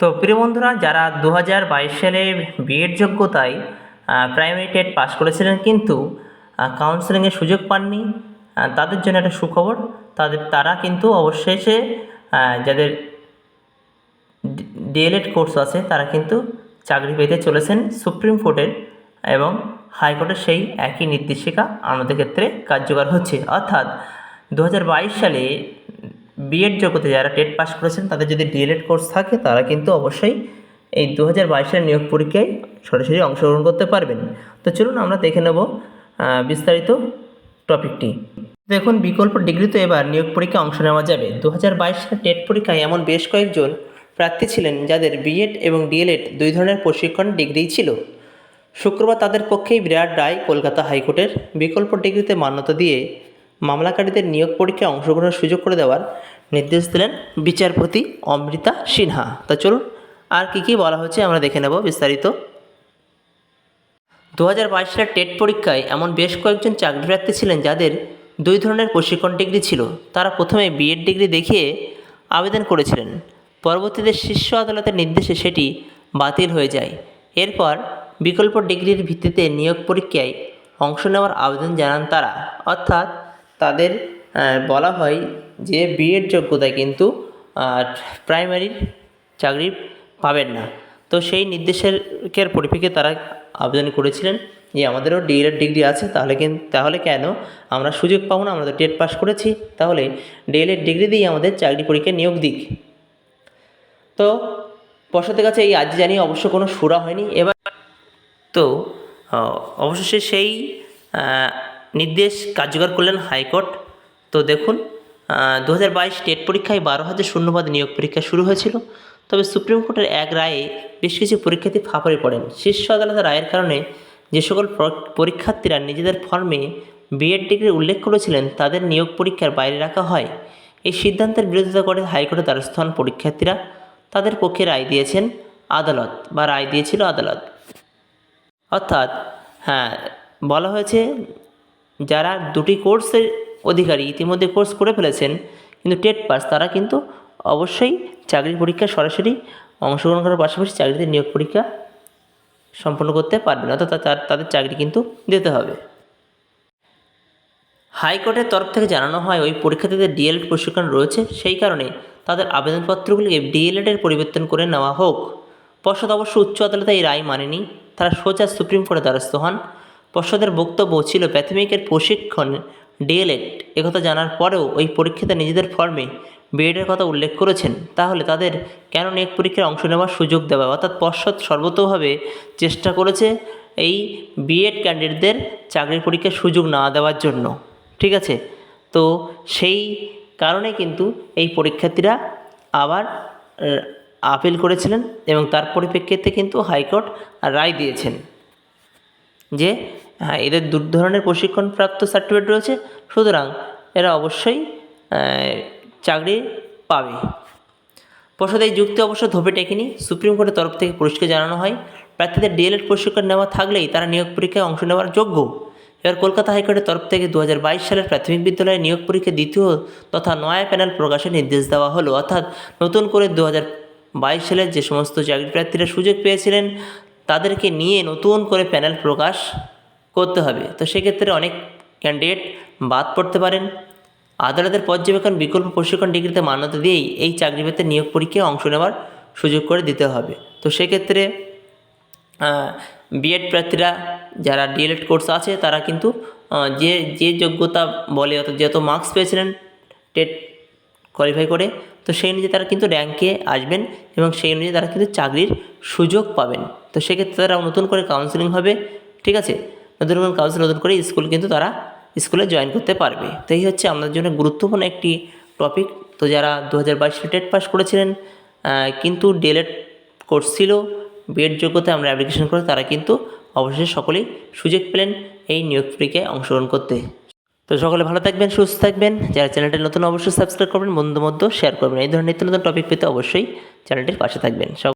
তো প্রিয় বন্ধুরা, যারা দু হাজার বাইশ সালে বিএড যোগ্যতায় প্রাইমারি টেট পাস করেছিলেন কিন্তু কাউন্সেলিংয়ের সুযোগ পাননি তাদের জন্য একটা সুখবর, তাদের, তারা কিন্তু অবশেষে যাদের ডিএলএড কোর্স আছে, তারা কিন্তু চাকরি পেতে চলেছেন সুপ্রিম কোর্টের এবং হাইকোর্টের সেই একই নির্দেশিকা আমাদের ক্ষেত্রে কার্যকর হচ্ছে। অর্থাৎ দু হাজার বাইশ সালে বিএড জগতে যারা টেট পাস করেছেন, তাদের যদি ডিএলএড কোর্স থাকে, তারা কিন্তু অবশ্যই এই দু হাজার বাইশের নিয়োগ পরীক্ষায় সরাসরি অংশগ্রহণ করতে পারবেন। তো চলুন আমরা দেখে নেব বিস্তারিত টপিকটি। দেখুন, বিকল্প ডিগ্রিতে এবার নিয়োগ পরীক্ষায় অংশ নেওয়া যাবে। দু হাজার বাইশ সালের টেট পরীক্ষায় এমন বেশ কয়েকজন প্রার্থী ছিলেন, যাদের বিএড এবং ডিএলএড দুই ধরনের প্রশিক্ষণ ডিগ্রি ছিল। শুক্রবার তাদের পক্ষেই বিরাট রায় কলকাতা হাইকোর্টের বিকল্প ডিগ্রিতে মান্যতা দিয়ে মামলাকারীদের নিয়োগ পরীক্ষায় অংশগ্রহণের সুযোগ করে দেওয়ার নির্দেশ দিলেন বিচারপতি অমৃতা সিনহা। তা চলুন, আর কী কী বলা হচ্ছে আমরা দেখে নেব বিস্তারিত। দু হাজার বাইশ সালের টেট পরীক্ষায় এমন বেশ কয়েকজন চাকরি প্রার্থী ছিলেন যাদের দুই ধরনের প্রশিক্ষণ ডিগ্রি ছিল। তারা প্রথমে বিএড ডিগ্রি দেখিয়ে আবেদন করেছিলেন। পরবর্তীতে শীর্ষ আদালতের নির্দেশে সেটি বাতিল হয়ে যায়। এরপর বিকল্প ডিগ্রির ভিত্তিতে নিয়োগ পরীক্ষায় অংশ নেওয়ার আবেদন জানান তারা। অর্থাৎ তাদের বলা হয় যে বিএড যোগ্যতায় কিন্তু প্রাইমারি চাকরি পাবেন না। তো সেই নির্দেশের পরিপ্রেক্ষিতে তারা আবেদন করেছিলেন যে আমাদেরও ডিএলএড ডিগ্রি আছে, তাহলে কিন্তু তাহলে কেন আমরা সুযোগ পাবো না? আমরা তো টেট পাস করেছি, তাহলে ডিএলএড ডিগ্রি দিয়ে আমাদের চাকরি পরীক্ষায় নিয়োগ দিক। তো পর্ষদের কাছে এই আজ জানিয়ে অবশ্য কোনো সুরা হয়নি। এবার তো অবশেষে সেই নির্দেশ কার্যকর করলেন হাইকোর্ট। তো দেখুন দু হাজার বাইশ টেট পরীক্ষায় বারো হাজার শূন্যপদ নিয়োগ পরীক্ষা শুরু হয়েছিল। তবে সুপ্রিম কোর্টের এক রায়ে বেশ কিছু পরীক্ষার্থী ফাঁপড়ে পড়েন। শীর্ষ আদালতের রায়ের কারণে যে সকল পরীক্ষার্থীরা নিজেদের ফর্মে বিএড ডিগ্রি উল্লেখ করেছিলেন, তাদের নিয়োগ পরীক্ষার বাইরে রাখা হয়। এই সিদ্ধান্তের বিরোধিতা করে হাইকোর্টে দ্বারস্থ হন পরীক্ষার্থীরা। তাদের পক্ষে রায় দিয়েছেন আদালত, বা রায় দিয়েছিল আদালত। অর্থাৎ হ্যাঁ বলা হয়েছে, যারা দুটি কোর্সের অধিকারী ইতিমধ্যে কোর্স করে ফেলেছেন, কিন্তু টেট পাস, তারা কিন্তু অবশ্যই চাকরির পরীক্ষায় সরাসরি অংশগ্রহণ করার পাশাপাশি চাকরিতে নিয়োগ পরীক্ষা সম্পন্ন করতে পারবেন, অর্থাৎ তা- তাদের চাকরি কিন্তু দিতে হবে। হাইকোর্টের তরফ থেকে জানানো হয়, ওই পরীক্ষার্থীদের ডিএলএড প্রশিক্ষণ রয়েছে, সেই কারণে তাদের আবেদনপত্রগুলিকে ডিএলএডের পরিবর্তন করে নেওয়া হোক। পর্ষদ অবশ্য উচ্চ আদালতে এই রায় মানেনি, তারা সোজা সুপ্রিম কোর্টে দ্বারস্থ হন। পর্ষদের বক্তব্য ছিল প্রাথমিকের প্রশিক্ষণ ডিএলএড একথা জানার পরেও ওই পরীক্ষাতে নিজেদের ফর্মে বিএডের কথা উল্লেখ করেছেন। তাহলে তাদের কেন নিয়োগ পরীক্ষায় অংশ নেওয়ার সুযোগ দেওয়া অর্থাৎ পর্ষদ সর্বতোভাবে চেষ্টা করেছে এই বিএড ক্যান্ডিডেটদের চাকরির পরীক্ষার সুযোগ না দেওয়ার জন্য। ঠিক আছে? তো সেই কারণে কিন্তু এই পরীক্ষার্থীরা আবার আপিল করেছিলেন এবং তার পরিপ্রেক্ষিতে কিন্তু হাইকোর্ট রায় দিয়েছেন যে হ্যাঁ এদের দু ধরনের প্রশিক্ষণপ্রাপ্ত সার্টিফিকেট রয়েছে, সুতরাং এরা অবশ্যই চাকরি পাবে। পর্ষদ এই যুক্তি অবশ্য ধোপে টেকেনি। সুপ্রিম কোর্টের তরফ থেকে পরিষ্কার জানানো হয়। প্রার্থীদের ডিএলএড প্রশিক্ষণ নেওয়া থাকলেই তারা নিয়োগ পরীক্ষায় অংশ নেওয়ার যোগ্য। এবার কলকাতা হাইকোর্টের তরফ থেকে দু হাজার বাইশ সালের প্রাথমিক বিদ্যালয়ে নিয়োগ পরীক্ষা দ্বিতীয় তথা নয়া প্যানেল প্রকাশের নির্দেশ দেওয়া হলো। অর্থাৎ নতুন করে দু বাইশ সালের যে সমস্ত চাকরি প্রার্থীরা সুযোগ পেয়েছিলেন, তাদেরকে নিয়ে নতুন করে প্যানেল প্রকাশ করতে হবে। তো সেক্ষেত্রে অনেক ক্যান্ডিডেট বাদ পড়তে পারেন। আদালতের পর্যবেক্ষণ বিকল্প প্রশিক্ষণ ডিগ্রিতে মান্যতা দিয়েই এই চাকরি পেতে নিয়োগ পরীক্ষায় অংশ নেওয়ার সুযোগ করে দিতে হবে। তো সেক্ষেত্রে বিএড প্রার্থীরা যারা ডিএলএড কোর্স আছে, তারা কিন্তু যে যে যোগ্যতা বলে অর্থাৎ যত মার্কস পেয়েছিলেন টেট কোয়ালিফাই করে, তো সেই অনুযায়ী তারা কিন্তু র্যাঙ্কে আসবেন এবং সেই অনুযায়ী তারা কিন্তু চাকরির সুযোগ পাবেন। তো সেক্ষেত্রে তারা নতুন করে কাউন্সিলিং হবে, ঠিক আছে? করে কাউন্সিল নতুন করে স্কুল কিন্তু তারা স্কুলে জয়েন করতে পারবে। তো এই হচ্ছে আমাদের জন্য গুরুত্বপূর্ণ একটি টপিক তো যারা দু হাজার বাইশে টেট পাস করেছিলেন কিন্তু ডিএলএড কোর্স ছিল বিএড যোগ্যতায় আমরা অ্যাপ্লিকেশন করে তারা কিন্তু অবশেষে সকলেই সুযোগ পেলেন এই নিয়োগ পরীক্ষায় অংশগ্রহণ করতে। তো সকলে ভালো থাকবেন, সুস্থ থাকবেন। যারা চ্যানেলটি নতুন, অবশ্যই সাবস্ক্রাইব করবেন বন্ধু মধ্যে শেয়ার করবেন। এই ধরনের নিত্য নতুন টপিক পেতে অবশ্যই চ্যানেলটির পাশে থাকবেন। সব